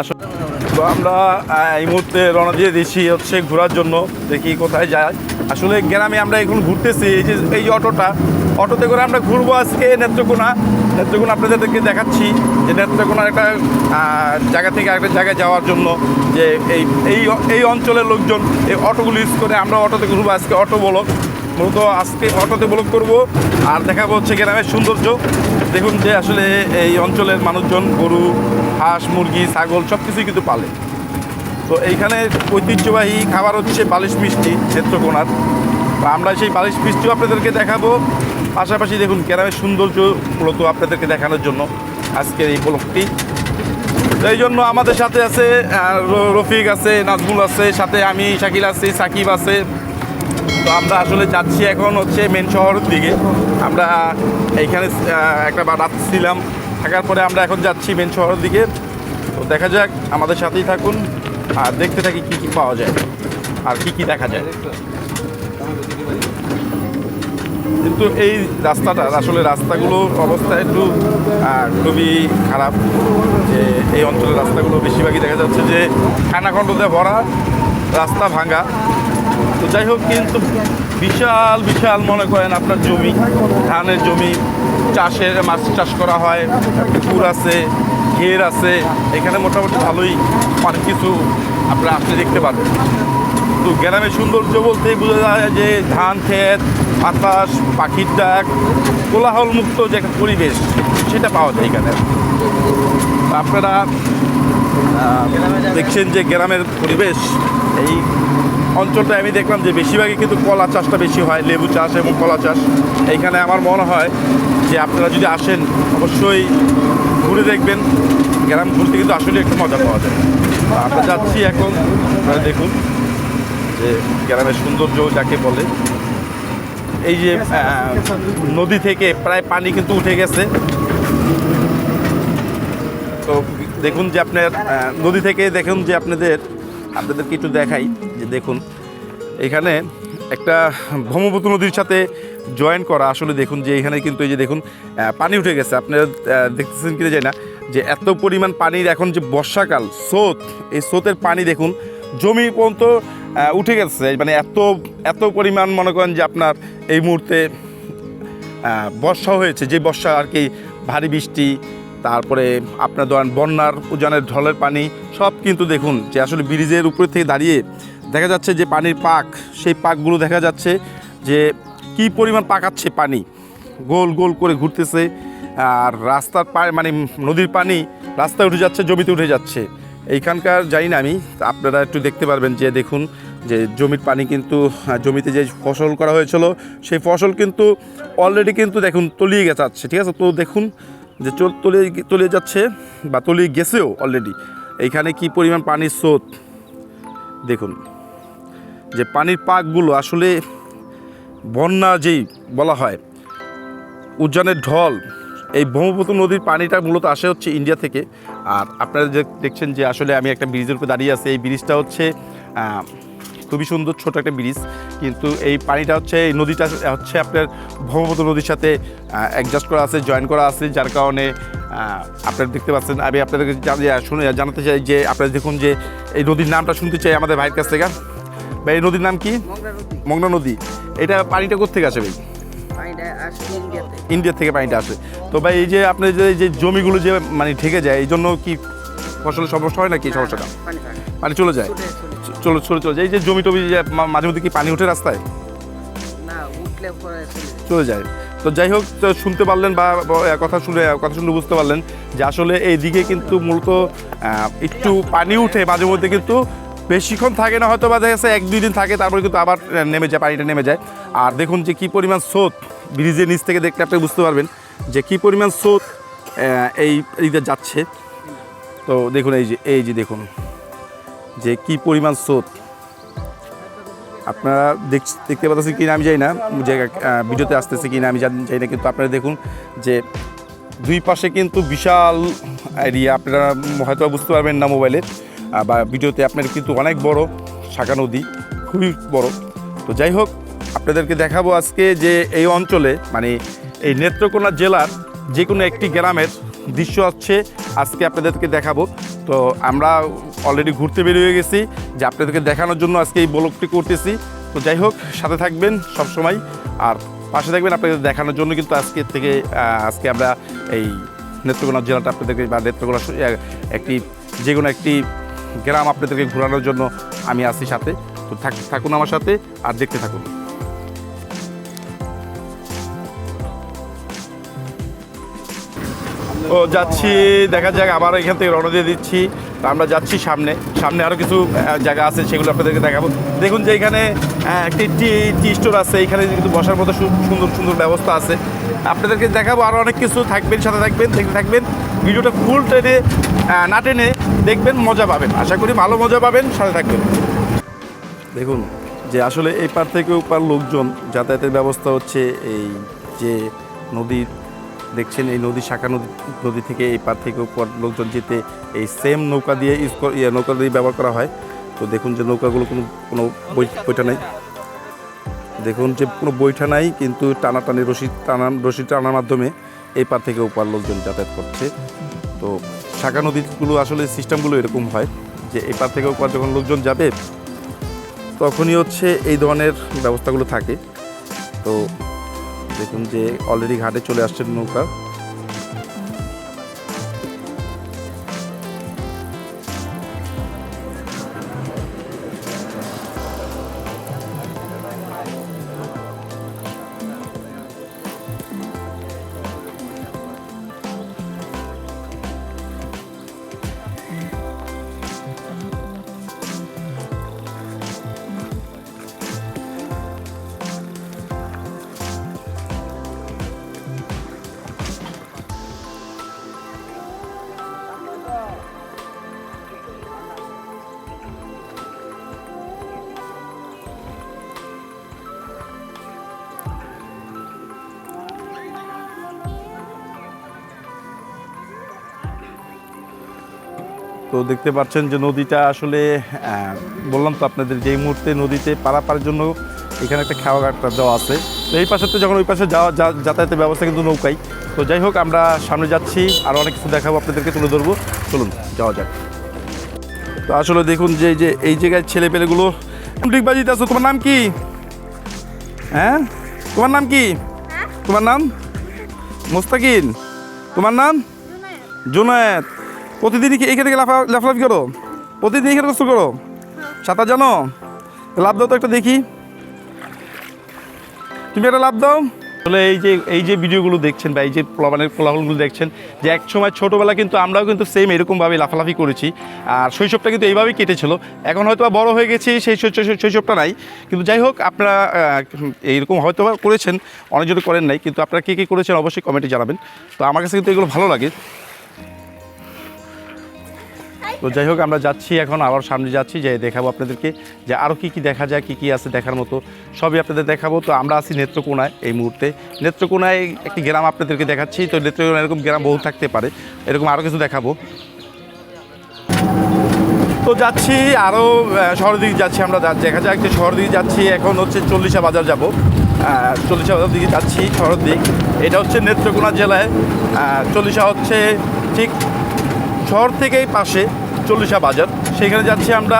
আসলে তো আমরা এই মুহূর্তে রওনা দিয়ে দিচ্ছি হচ্ছে ঘোরার জন্য, দেখি কোথায় যায়। আসলে গ্রামে আমরা এখন ঘুরতেছি, এই যে, এই অটোটা, অটোতে করে আমরা ঘুরবো আজকে নেত্রকোনা। নেত্রকোনা আপনাদেরকে দেখাচ্ছি যে নেত্রকোনার একটা জায়গা থেকে আরেকটা জায়গায় যাওয়ার জন্য যে এই এই এই অঞ্চলের লোকজন এই অটোগুলো ইউজ করে আমরা অটোতে ঘুরবো আজকে, অটো বলক মূলত আজকে অটোতে ব্লক করব। আর দেখাবো হচ্ছে গ্রামের সৌন্দর্য। দেখুন যে আসলে এই অঞ্চলের মানুষজন, গরু, হাঁস, মুরগি, ছাগল সব কিছুই কিন্তু পালে। তো এইখানে ঐতিহ্যবাহী খাবার হচ্ছে বালিশ মিষ্টি নেত্রকোনার। আমরা সেই বালিশ মিষ্টিও আপনাদেরকে দেখাবো। পাশাপাশি দেখুন গ্রামের সৌন্দর্য মূলত আপনাদেরকে দেখানোর জন্য আজকের এই ব্লকটি তো এই জন্য আমাদের সাথে আছে রফিক আছে, নাজমুল আছে, সাথে আমি, শাকিল আছি, সাকিব আছে। তো আমরা আসলে যাচ্ছি এখন হচ্ছে মেন শহরের দিকে। আমরা এইখানে একটা রাত ছিলাম থাকার পরে আমরা এখন যাচ্ছি মেন শহরের দিকে। তো দেখা যাক, আমাদের সাথেই থাকুন। আর দেখতে থাকি কি কি পাওয়া যায়। আর কি কি দেখা যায়। কিন্তু এই রাস্তাটা, আসলে রাস্তাগুলোর অবস্থা একটু খুবই খারাপ। যে এই অঞ্চলের রাস্তাগুলো বেশিরভাগই দেখা যাচ্ছে যে খানাখণ্ডতে ভরা, রাস্তা ভাঙা। যাই হোক, কিন্তু বিশাল বিশাল মনে করেন আপনার জমি, ধানের জমি, চাষের মাছ চাষ করা হয় পুকুর আছে, ঘের আছে, এখানে মোটামুটি ভালোই অনেক কিছু আপনারা আপনি দেখতে পাবেন। তো গ্রামের সৌন্দর্য বলতেই বোঝা যায় যে ধান, ক্ষেত, বাতাস, পাখির ডাক কোলাহল মুক্ত যে একটা পরিবেশ, সেটা পাওয়া যায় এখানে। আপনারা দেখছেন যে গ্রামের পরিবেশ এই অঞ্চলটা আমি দেখলাম যে বেশিরভাগই কিন্তু কলা চাষটা বেশি হয়, লেবু চাষ এবং কলা চাষ। এইখানে আমার মনে হয় যে আপনারা যদি আসেন, অবশ্যই ঘুরে দেখবেন। গ্রাম ঘুরতে কিন্তু আসলে একটু মজা পাওয়া যায়। আমরা যাচ্ছি এখন দেখুন যে গ্রামের সৌন্দর্য যাকে বলে। এই যে নদী থেকে প্রায় পানি কিন্তু উঠে গেছে। তো দেখুন যে আপনার নদী থেকে দেখুন যে আপনাদের আপনাদেরকে একটু দেখাই যে দেখুন, এখানে একটা ব্রহ্মপুত্র নদীর সাথে জয়েন করা। আসলে দেখুন যে এখানে কিন্তু এই যে দেখুন পানি উঠে গেছে। আপনারা দেখতেছেন কিনা যায় না যে এত পরিমাণ পানির এখন যে বর্ষাকাল, স্রোত, এই স্রোতের পানি দেখুন, জমি পর্যন্ত উঠে গেছে। মানে এত এত পরিমাণ মনে করেন যে আপনার এই মুহূর্তে বর্ষা হয়েছে। যে বর্ষা আর কি, ভারী বৃষ্টি, তারপরে আপনার ধরেন বন্যার উজানের ঢলের পানি সব কিন্তু দেখুন যে আসলে ব্রিজের উপর থেকে দাঁড়িয়ে দেখা যাচ্ছে যে পানির পাক, সেই পাকগুলো দেখা যাচ্ছে যে কি পরিমাণ পাকাচ্ছে পানি। গোল গোল করে ঘুরতেছে আর রাস্তার পায়ে মানে নদীর পানি রাস্তায় উঠে যাচ্ছে, জমিতে উঠে যাচ্ছে। এইখানকার জানি না আমি আপনারা একটু দেখতে পারবেন যে দেখুন যে জমির পানি কিন্তু জমিতে যে ফসল করা হয়েছিল, সেই ফসল কিন্তু অলরেডি কিন্তু দেখুন তলিয়ে গেছে, ঠিক আছে? তো দেখুন যে তলিয়ে তলিয়ে যাচ্ছে বা তলিয়ে গেছেও অলরেডি এইখানে কি পরিমাণ পানির স্রোত? দেখুন, যে পানির পাকগুলো আসলে বন্যা যেই বলা হয় উজ্জানের ঢল, এই ব্রহ্মপুত্র নদীর পানিটা মূলত আসে হচ্ছে ইন্ডিয়া থেকে। আর আপনারা যে দেখছেন যে আসলে আমি একটা ব্রিজের উপরে দাঁড়িয়ে আছি, এই ব্রিজটা হচ্ছে খুবই সুন্দর ছোট একটা ব্রিজ। কিন্তু এই পানিটা হচ্ছে এই নদীটা হচ্ছে আপনার ব্রহ্মপুত্র নদীর সাথে অ্যাডজাস্ট করা আছে জয়েন করা আছে যার কারণে আপনারা দেখতে পাচ্ছেন। আমি আপনাদেরকে শুনে জানাতে চাই যে আপনারা দেখুন যে এই নদীর নামটা শুনতে চাই আমাদের ভাইয়ের কাছ থেকে। ভাই এই নদীর নাম কি? মংলা নদী। এটা পানিটা কোথেকে আসে ভাই? ইন্ডিয়া থেকে পানিটা আসে। তো ভাই এই যে আপনার যে যে জমিগুলো যে মানে ঠেকে যায় এই জন্য কি ফসলের সমস্যা হয় নাকি সমস্যাটা? পানি চলে যায়? চলো চলে চলে যায়। এই যে জমি টমি মাঝে মধ্যে কি পানি ওঠে রাস্তায়? না চলে যায়। তো যাই হোক শুনতে পারলেন বা কথা শুনে কথা শুনে বুঝতে পারলেন যে আসলে এই দিকে কিন্তু মূলত একটু পানি উঠে মাঝে মধ্যে কিন্তু বেশিক্ষণ থাকে না হয়তো বা দেখা যাচ্ছে এক দুই দিন থাকে তারপরে কিন্তু আবার নেমে যায় পানিটা নেমে যায়। আর দেখুন যে কী পরিমাণ স্রোত ব্রিজের নিচ থেকে দেখলে আপনি বুঝতে পারবেন যে কী পরিমাণ স্রোত এই দিকে যাচ্ছে। তো দেখুন এই যে এই যে দেখুন। যে কী পরিমাণ স্রোত। আপনারা দেখ- দেখতে পাচ্ছেন কিনা আমি যাই না যে আহ, ভিডিওতে আসতেছে কিনা আমি জানি না কিন্তু আপনারা দেখুন যে দুই পাশে কিন্তু বিশাল এরিয়া আপনারা হয়তো বুঝতে পারবেন না মোবাইলে বা ভিডিওতে আপনার কিন্তু অনেক বড় শাখা নদী খুবই বড়। তো যাই হোক আপনাদেরকে দেখাবো আজকে যে এই অঞ্চলে মানে এই নেত্রকোনা জেলার যে কোনো একটি গ্রামের দৃশ্য হচ্ছে, আজকে আপনাদেরকে দেখাবো। তো আমরা অলরেডি ঘুরতে বেরিয়ে গেছি, যে আপনাদেরকে দেখানোর জন্য আজকে এই ব্লগটি করতেছি। তো যাই হোক, সাথে থাকবেন সবসময়, আর পাশে থাকবেন আপনাদের দেখানোর জন্য কিন্তু আজকে থেকে আজকে আমরা এই নেত্রকোনা জেলাটা আপনাদেরকে, বা নেত্রকোনা একটি, যে কোনো একটি গ্রাম আপনাদেরকে ঘোরানোর জন্য আমি আছি সাথে। তো থাক- থাকুন আমার সাথে, আর দেখতে থাকুন। ও যাচ্ছি দেখা যাক আবার এখান থেকে রওনা দিয়ে দিচ্ছি। আমরা যাচ্ছি সামনে। সামনে আরও কিছু জায়গা আছে সেগুলো আপনাদেরকে দেখাবো। দেখুন যে এখানে একটি টি টি স্টোর আছে এখানে কিন্তু বসার মতো সুন্দর সুন্দর ব্যবস্থা আছে। আপনাদেরকে দেখাবো আরও অনেক কিছু থাকবেন সাথে থাকবেন দেখতে থাকবেন। ভিডিওটা ফুল আহ, না টেনে দেখবেন মজা পাবেন। আশা করি ভালো মজা পাবেন সাথে থাকবেন। দেখুন যে আসলে এই পার থেকে ওপার লোকজন যাতায়াতের ব্যবস্থা হচ্ছে এই যে নদীর দেখছেন এই নদী শাখা নদী নদী থেকে এই পার থেকে ওপার লোকজন যেতে এই সেম নৌকা দিয়ে ইউজ ইয়ে, নৌকা দিয়ে ব্যবহার করা হয়। তো দেখুন যে নৌকাগুলো কোনো কোনো বইটা নাই। দেখুন যে কোনো বৈঠা নাই কিন্তু টানাটানি রশি টানা রশি টানার মাধ্যমে এই পার থেকে ওপার লোকজন যাতায়াত করছে। তো শাখা নদীগুলো আসলে সিস্টেমগুলো এরকম হয় যে এই পার থেকে ওপার যখন লোকজন যাবে তখনই হচ্ছে এই ধরনের ব্যবস্থাগুলো থাকে। তো দেখুন যে অলরেডি ঘাটে চলে আসছে নৌকা। তো দেখতে পাচ্ছেন যে নদীটা আসলে বললাম তো আপনাদের যে এই মুহূর্তে নদীতে পারাপারের জন্য এখানে একটা খাওয়া ঘাটটা দেওয়া আছে। তো এই পাশেতে যখন ওই পাশে যাওয়া যাতায়াতের ব্যবস্থা কিন্তু নৌকাই। তো যাই হোক, আমরা সামনে যাচ্ছি, আর অনেক কিছু দেখাবো, আপনাদেরকে তুলে ধরবো। চলুন, যাওয়া যাক। তো আসলে দেখুন যে যে এই জায়গায় ছেলে পেলেগুলো ডিগবাজিতে আছো। তোমার নাম কি? হ্যাঁ? তোমার নাম কি? তোমার নাম? মোস্তাকিন তোমার নাম? জুনায়েদ। প্রতিদিনই কি এখানে লাফা লাফালাফি করো? প্রতিদিন এখানে কষ্ট করো? সাঁতার জানো? লাভ দাও তো একটা দেখি। তুমি একটা লাভ দাও। আসলে এই যে এই যে ভিডিওগুলো দেখছেন বা এই যে প্লাবানের কোলাহলগুলো দেখছেন যে এক সময় ছোটোবেলা কিন্তু আমরাও কিন্তু সেম এরকমভাবে লাফালাফি করেছি। আর শৈশবটা কিন্তু এইভাবেই কেটেছিল। এখন হয়তো বড় হয়ে গেছি, সেই শৈশবটা নাই। কিন্তু যাই হোক, আপনারা এইরকম হয়তো করেছেন অনেকজন করেন নাই, কিন্তু আপনারা কী কী করেছেন অবশ্যই কমেন্টে জানাবেন। তো আমার কাছে কিন্তু এগুলো ভালো লাগে। তো যাই হোক, আমরা যাচ্ছি এখন, আবার সামনে যাচ্ছি, যে দেখাবো আপনাদেরকে যে আরও কী কী দেখা যায়, কী কী আছে দেখার মতো। সবই আপনাদের দেখাবো। তো আমরা আছি নেত্রকোনায় এই মুহূর্তে। নেত্রকোনায় একটি গ্রাম আপনাদেরকে দেখাচ্ছি। তো নেত্রকোনা এরকম গ্রাম বহু থাকতে পারে। এরকম আরও কিছু দেখাবো। তো যাচ্ছি আরও শহরের দিকে যাচ্ছি আমরা। দেখা যাক যে শহরের দিকে যাচ্ছি। এখন হচ্ছে চল্লিশা বাজার যাব। চল্লিশা বাজার দিকে যাচ্ছি, শহরের দিক। এটা হচ্ছে নেত্রকোনা জেলায়। চল্লিশা হচ্ছে ঠিক শহর থেকেই পাশে। চল্লিশা বাজার। সেখানে যাচ্ছি আমরা।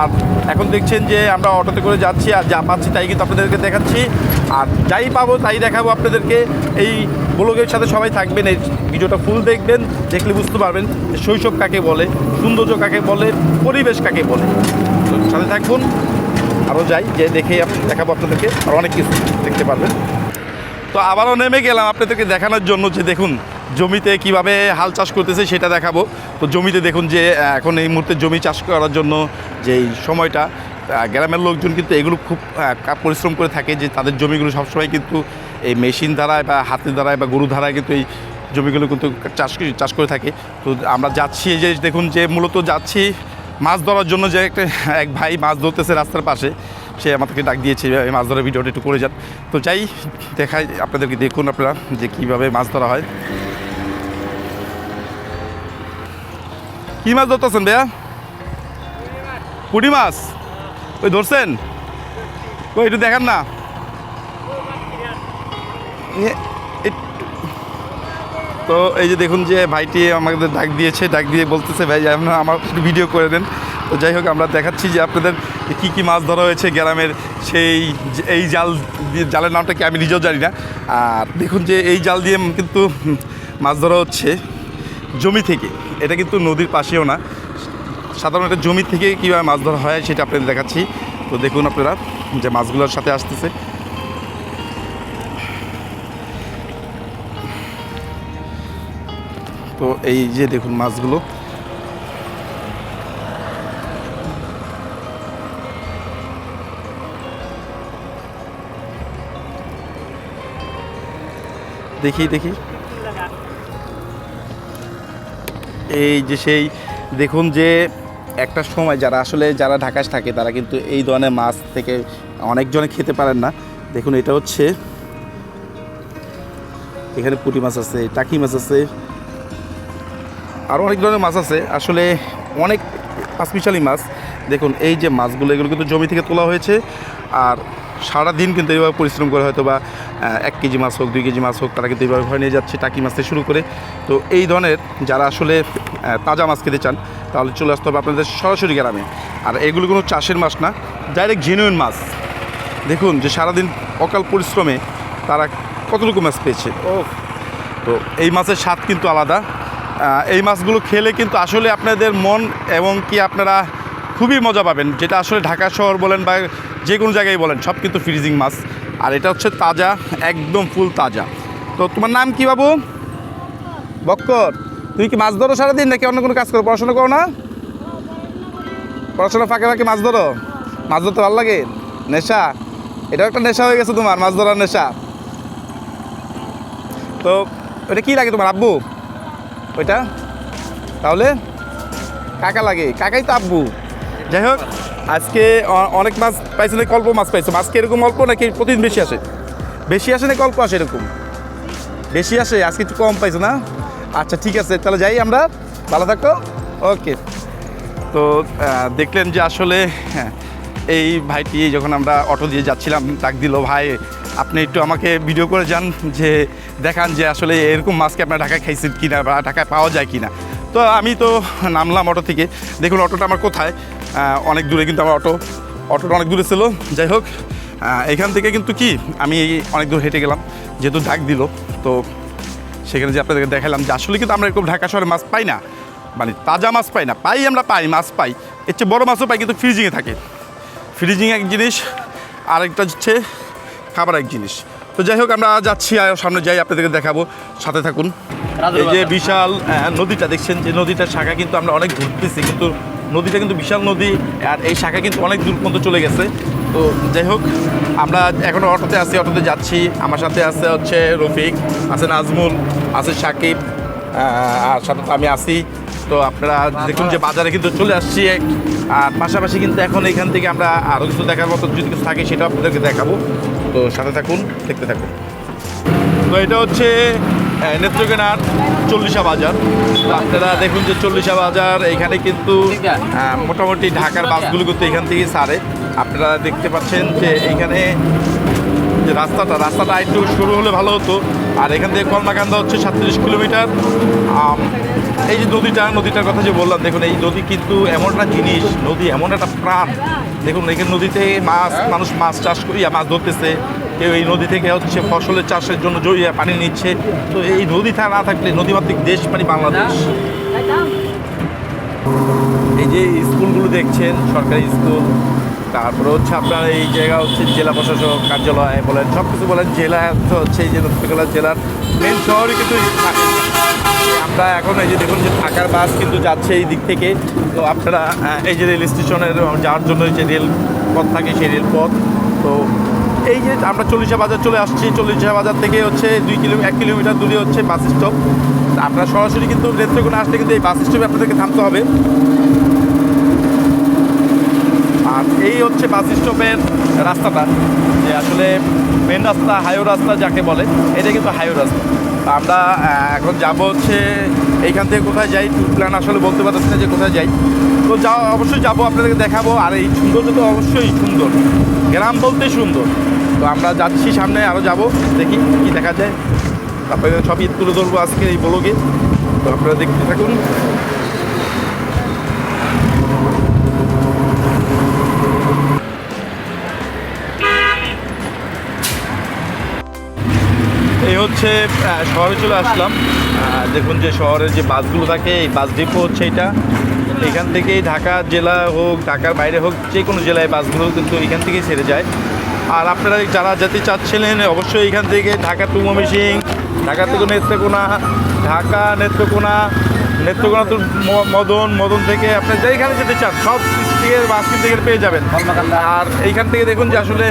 আর এখন দেখছেন যে আমরা অটোতে করে যাচ্ছি, আর যা পাচ্ছি তাই কিন্তু আপনাদেরকে দেখাচ্ছি। আর যাই পাবো তাই দেখাবো আপনাদেরকে। এই ব্লগের সাথে সবাই থাকবেন, এই ভিডিওটা ফুল দেখবেন, দেখলে বুঝতে পারবেন শৈশব কাকে বলে, সৌন্দর্য কাকে বলে, পরিবেশ কাকে বলে। সাথে থাকুন আরও যাই, যে দেখে দেখাবো আপনাদেরকে, আর অনেক কিছু দেখতে পারবেন। তো আবারও নেমে গেলাম আপনাদেরকে দেখানোর জন্য যে দেখুন জমিতে কীভাবে হাল চাষ করতেছে সেটা দেখাবো। তো জমিতে দেখুন যে এখন এই মুহূর্তে জমি চাষ করার জন্য যে সময়টা গ্রামের লোকজন কিন্তু এগুলো খুব পরিশ্রম করে থাকে যে তাদের জমিগুলো সবসময় কিন্তু এই মেশিন দ্বারায় বা হাতের দ্বারায় বা গরু দ্বারায় কিন্তু এই জমিগুলো কিন্তু চাষ চাষ করে থাকে। তো আমরা যাচ্ছি যে, দেখুন যে মূলত যাচ্ছি মাছ ধরার জন্য যে একটা, এক ভাই মাছ ধরতেছে রাস্তার পাশে। সে আমাদেরকে ডাক দিয়েছে মাছ ধরার ভিডিওটা একটু করে যান। তো যাই, দেখাই, আপনাদেরকে দেখুন আপনারা যে কীভাবে মাছ ধরা হয়। কী মাছ ধরতেছেন ভাইয়া? পুঁটি মাছ? ওই ধরছেন? ওই, একটু দেখান না। তো এই যে দেখুন যে ভাইটি আমাদের ডাক দিয়েছে, ডাক দিয়ে বলতেছে, ভাই আপনারা আমার একটু ভিডিও করে দেন। তো যাই হোক, আমরা দেখাচ্ছি যে আপনাদের কী কী মাছ ধরা হয়েছে গ্রামের সেই এই জাল জালের নামটা কি আমি নিজেও জানি না। আর দেখুন যে এই জাল দিয়ে কিন্তু মাছ ধরা হচ্ছে জমি থেকে। এটা কিন্তু নদীর পাশেও না। সাধারণত একটা জমি থেকে কীভাবে মাছ ধরা হয় সেটা আপনাদের দেখাচ্ছি। তো দেখুন আপনারা যে মাছগুলোর সাথে আসতেছে। তো এই যে দেখুন মাছগুলো। দেখি দেখি। এই যে সেই, দেখুন যে একটা সময় যারা আসলে যারা ঢাকায় থাকে, তারা কিন্তু এই ধরনের মাছ থেকে অনেকজনে খেতে পারেন না। দেখুন, এটা হচ্ছে এখানে পুঁটি মাছ আছে, টাকি মাছ আছে আরও অনেক ধরনের মাছ আছে। আসলে অনেক পাঁচমিশালি মাছ। দেখুন, এই যে মাছগুলো, এগুলো কিন্তু জমি থেকে তোলা হয়েছে। আর সারা দিন কিন্তু এইভাবে পরিশ্রম করে হয়তো বা এক কেজি মাছ হোক দুই কেজি মাছ হোক তারা কিন্তু এইভাবে ঘরে নিয়ে যাচ্ছে টাকি মাছ থেকে শুরু করে। তো এই ধরনের যারা আসলে তাজা মাছ খেতে চান তাহলে চলে আসতে হবে আপনাদের সরাসরি গ্রামে। আর এগুলো কোনো চাষের মাছ না ডাইরেক্ট জেনুইন মাছ। দেখুন যে সারাদিন অকাল পরিশ্রমে তারা কতটুকু মাছ পেয়েছে। ও তো এই মাছের স্বাদ কিন্তু আলাদা। এই মাছগুলো খেলে কিন্তু আসলে আপনাদের মন এবং কি আপনারা খুবই মজা পাবেন যেটা আসলে ঢাকা শহর বলেন বা যে কোনো জায়গায় বলেন, সব কিন্তু ফ্রিজিং মাছ। আর এটা হচ্ছে তাজা, একদম ফুল তাজা। তো তোমার নাম কি বাবু? বক্কর। তুমি কি মাছ ধরো সারাদিন নাকি অন্য কোনো কাজ করো? পড়াশোনা করো না? পড়াশোনা ফাঁকে ফাঁকে মাছ ধরো? মাছ ধরতে ভালো লাগে? নেশা? এটাও একটা নেশা হয়ে গেছে তোমার, মাছ ধরার নেশা। তো ওটা কি লাগে তোমার, আব্বু? ওইটা? তাহলে? কাকা লাগে। কাকাই তো আব্বু। যাই হোক আজকে অনেক মাছ পাইছে নাকি অল্প মাছ পাইছে? মাছকে এরকম অল্প নাকি প্রতিদিন বেশি আসে? বেশি আসে নাকি অল্প আসে এরকম? বেশি আসে আজকে একটু কম পাইছো না? আচ্ছা ঠিক আছে তাহলে যাই আমরা। ভালো থাকো। ওকে। তো দেখলেন যে আসলে হ্যাঁ, এই ভাইটি যখন আমরা অটো দিয়ে যাচ্ছিলাম ডাক দিল ভাই আপনি একটু আমাকে ভিডিও করে যান যে দেখান যে আসলে এরকম মাছকে আপনার ঢাকায় খাইছেন কিনা বা ঢাকায় পাওয়া যায় কিনা? তো আমি তো নামলাম অটো থেকে। দেখুন অটোটা আমার কোথায়? অনেক দূরে কিন্তু আমার অটো অটোটা অনেক দূরে ছিল। যাই হোক এখান থেকে কিন্তু কি আমি অনেক দূর হেঁটে গেলাম যেহেতু ঢাক দিল তো সেখানে যে আপনাদেরকে দেখালাম যে আসলে কিন্তু আমরা এরকম ঢাকা শহরে মাছ পাই না মানে তাজা মাছ পাই না পাই আমরা পাই মাছ পাই এর চেয়ে বড়ো মাছও পাই কিন্তু ফ্রিজিংয়ে থাকে। ফ্রিজিং এক জিনিস আরেকটা হচ্ছে খাবার এক জিনিস। তো যাই হোক আমরা যাচ্ছি আর সামনে যাই আপনাদেরকে দেখাবো সাথে থাকুন। এই যে বিশাল নদীটা দেখছেন যে নদীটার শাখা কিন্তু আমরা অনেক ঘুরতেছি কিন্তু নদীটা কিন্তু বিশাল নদী, আর এই শাখা কিন্তু অনেক দূর পর্যন্ত চলে গেছে। তো যাই হোক, আমরা এখনও অটোতে আছি, অটোতে যাচ্ছি। আমার সাথে আছে হচ্ছে রফিক, আছে নাজমুল, আছে সাকিব আর সাথে আমি আছি। তো আপনারা দেখুন যে বাজারে কিন্তু চলে আসছি। আর পাশাপাশি কিন্তু এখন এখান থেকে আমরা আরও কিছু দেখার মতো যদি কিছু থাকে সেটা আপনাদেরকে দেখাবো। তো সাথে থাকুন, দেখতে থাকুন। তো এটা হচ্ছে নেত্রকোনার চল্লিশা বাজার। আপনারা দেখুন যে চল্লিশা বাজার এখানে কিন্তু মোটামুটি ঢাকার বাসগুলো কিন্তু এখান থেকেই সারে। আপনারা দেখতে পাচ্ছেন যে এখানে যে রাস্তাটা রাস্তাটা একটু শুরু হলে ভালো হতো। আর এখান থেকে কলমাকান্দা হচ্ছে সাতত্রিশ কিলোমিটার। এই যে নদীটা, নদীটার কথা যে বললাম, দেখুন, এই নদী কিন্তু এমন একটা জিনিস, নদী এমন একটা প্রাণ। দেখুন, এখানে নদীতে মাছ, মানুষ মাছ চাষ করিয়া মাছ ধরতেছে। কেউ এই নদী থেকে হচ্ছে ফসলের চাষের জন্য জড়িয়ে পানি নিচ্ছে। তো এই নদী না থাকলে নদীমাতৃক দেশ মানে বাংলাদেশ। এই যে স্কুলগুলো দেখছেন, সরকারি স্কুল তারপরে হচ্ছে আপনার এই জায়গা হচ্ছে জেলা প্রশাসক কার্যালয় বলেন সব কিছু বলেন, জেলা হচ্ছে এই যে নদীতলা জেলার মেন শহরে কিন্তু আমরা এখন এই যে দেখুন যে ঢাকার বাস কিন্তু যাচ্ছে এই দিক থেকে। তো আপনারা এই যে রেল স্টেশনের যাওয়ার জন্য যে রেল পথ থাকে সেই রেলপথ তো এই যে আমরা চল্লিশা বাজার চলে আসছি, চল্লিশা বাজার থেকে হচ্ছে দুই কিলো, এক কিলোমিটার দূরে হচ্ছে বাস স্টপ আপনারা সরাসরি কিন্তু নেত্রকোনা আসলে কিন্তু এই বাস স্টপে আপনাদেরকে থামতে হবে। আর এই হচ্ছে বাস স্টপের রাস্তাটা, যে আসলে মেন রাস্তা হাইও রাস্তা যাকে বলে এটা কিন্তু হাইও রাস্তা। আমরা এখন যাব হচ্ছে এইখান থেকে কোথায় যাই ট্যুর প্ল্যান আসলে বলতে পারতেছি না যে কোথায় যাই। তো যা, অবশ্যই যাব, আপনাদেরকে দেখাবো, আর এই সৌন্দর্য তো অবশ্যই সুন্দর। গ্রাম বলতে সুন্দর। তো আমরা যাচ্ছি সামনে আরও যাব, দেখি কি দেখা যায়। আপনাদের সবই তুলে ধরবো আজকে এই ব্লগে তো আপনারা দেখতে থাকুন। হচ্ছে শহরে চলে আসলাম। দেখুন যে শহরের যে বাসগুলো থাকে, এই বাস ডিপো হচ্ছে এটা। এখান থেকেই ঢাকা জেলা হোক, ঢাকার বাইরে হোক, যে কোনো জেলায় বাসগুলো কিন্তু এখান থেকেই ছেড়ে যায়। আর আপনারা যারা যেতে চাচ্ছিলেন, অবশ্যই এখান থেকে ঢাকা টু ময়মনসিং ঢাকা থেকে নেত্রকোনা, ঢাকা নেত্রকোনা নেত্রকোনা তো মদন মদন থেকে আপনি যেখানে যেতে চান, সব থেকে বাস কিন্তু এখানে পেয়ে যাবেন। আর এইখান থেকে দেখুন যে আসলে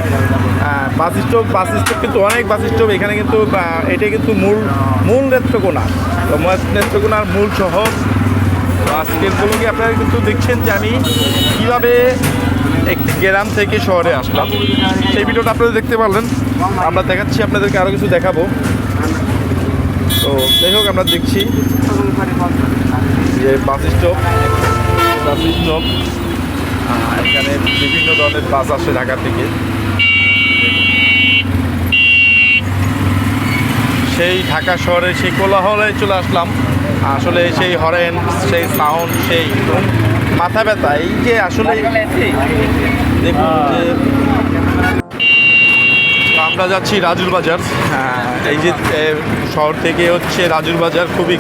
বাস স্টপ বাস স্টপ কিন্তু অনেক বাস স্টপ। এখানে কিন্তু এটাই কিন্তু মূল মূল নেত্রকোনা। তো নেত্রকোনার মূল শহর। আজকের ব্লগে আপনারা কিন্তু দেখছেন যে আমি কীভাবে একটি গ্রাম থেকে শহরে আসলাম? সেই ভিডিওটা আপনারা দেখতে পারলেন। আমরা দেখাচ্ছি, আপনাদেরকে আরও কিছু দেখাবো। তো যাই হোক আমরা দেখছি যে বাস স্টপ বাস স্টপ এখানে বিভিন্ন ধরনের বাস আসে ঢাকা থেকে। সেই ঢাকা শহরে সেই কোলাহলে চলে আসলাম। আসলে সেই হরেন সেই সাউন্ড সেই মাথা ব্যথা এই যে আসলে দেখুন যে আমরা যাচ্ছি রাজুর বাজার। হ্যাঁ, এই যে শহর থেকে হচ্ছে রাজুর বাজার খুবই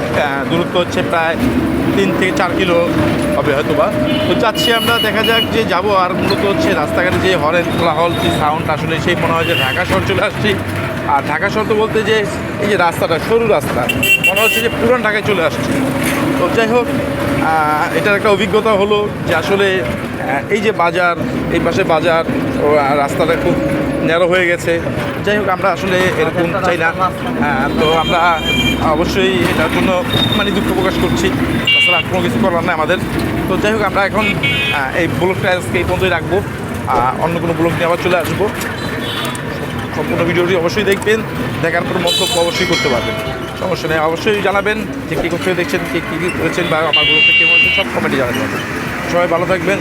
দূরত্ব হচ্ছে প্রায় তিন থেকে চার কিলো হবে হয়তো বা তো যাচ্ছি আমরা দেখা যাক যে যাব আর মূলত হচ্ছে রাস্তাঘাটে যে হরেন কোলাহল যে সাউন্ড আসলে সেই মনে হয় যে ঢাকা শহর চলে আসছি। আর ঢাকা শহর তো বলতে যে এই যে রাস্তাটা সরু রাস্তা মনে হচ্ছে যে পুরান ঢাকায় চলে আসছি। তো যাই হোক এটার একটা অভিজ্ঞতা হলো যে আসলে এই যে বাজার, এই পাশে বাজার রাস্তাটা খুব ন্যারো হয়ে গেছে। যাই হোক, আমরা আসলে এরকম চাই না। তো আমরা অবশ্যই এটার জন্য মানে দুঃখ প্রকাশ করছি। তাছাড়া কোনো কিছু করার নাই আমাদের। তো যাই হোক, আমরা এখন এই ব্লগটা আজকে এই পর্যন্তই রাখব। অন্য কোনো ব্লগ নিয়ে আবার চলে আসব। সম্পূর্ণ ভিডিওটি অবশ্যই দেখবেন। দেখার পর মন্তব্য অবশ্যই করতে পারবেন। সমস্যা নেই। অবশ্যই জানাবেন যে কী করছে দেখছেন, কে কী করেছেন বা আমার গ্রুপে কেমন সব কমেন্টে জানাবেন। সবাই ভালো থাকবেন